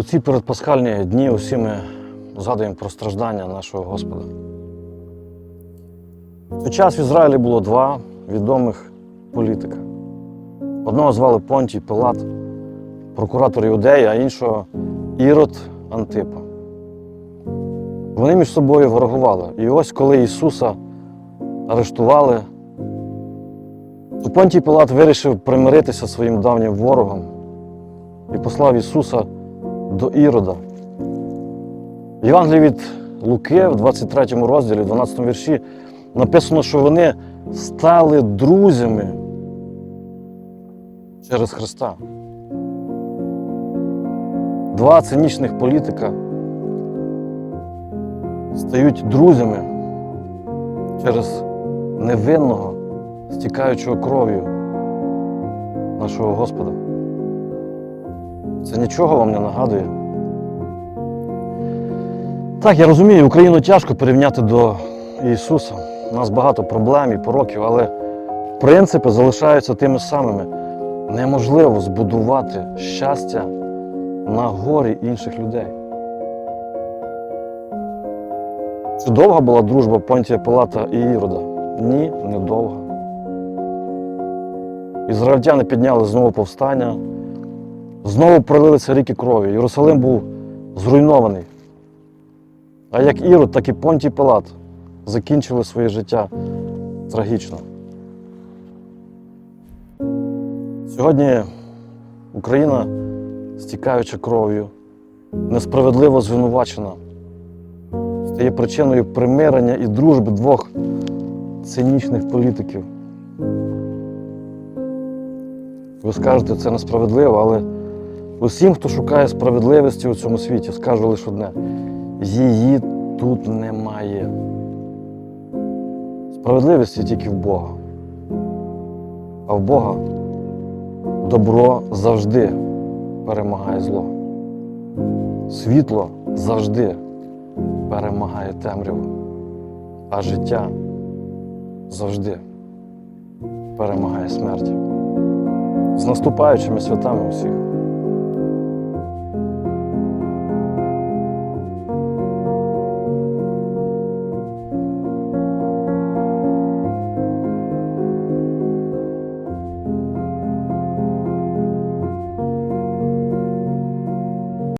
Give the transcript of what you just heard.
У ці передпасхальні дні усі ми згадуємо про страждання нашого Господа. В час в Ізраїлі було два відомих політика. Одного звали Понтій Пилат, прокуратор Іудеї, а іншого Ірод Антипа. Вони між собою ворогували. І ось коли Ісуса арештували, то Понтій Пилат вирішив примиритися зі своїм давнім ворогом і послав Ісуса до Ірода. Євангелії від Луки в 23 розділі, 12 вірші, написано, що вони стали друзями через Христа. Два цинічних політика стають друзями через невинного, стікаючого кров'ю нашого Господа. Це нічого вам не нагадує. Так, я розумію, Україну тяжко порівняти до Ісуса. У нас багато проблем і пороків, але принципи залишаються тими самими. Неможливо збудувати щастя на горі інших людей. Чи довга була дружба Понтія Пилата і Ірода? Ні, не довга. Ізраїльтяни підняли знову повстання, знову пролилися ріки крові. Єрусалим був зруйнований. А як Ірод, так і Понтій Пилат закінчили своє життя трагічно. Сьогодні Україна, стікаючи кров'ю, несправедливо звинувачена, стає причиною примирення і дружби двох цинічних політиків. Ви скажете, це несправедливо, але усім, хто шукає справедливості у цьому світі, скажу лише одне: її тут немає. Справедливості тільки в Бога. А в Бога добро завжди перемагає зло. Світло завжди перемагає темряву, а життя завжди перемагає смерть. З наступаючими святами усіх!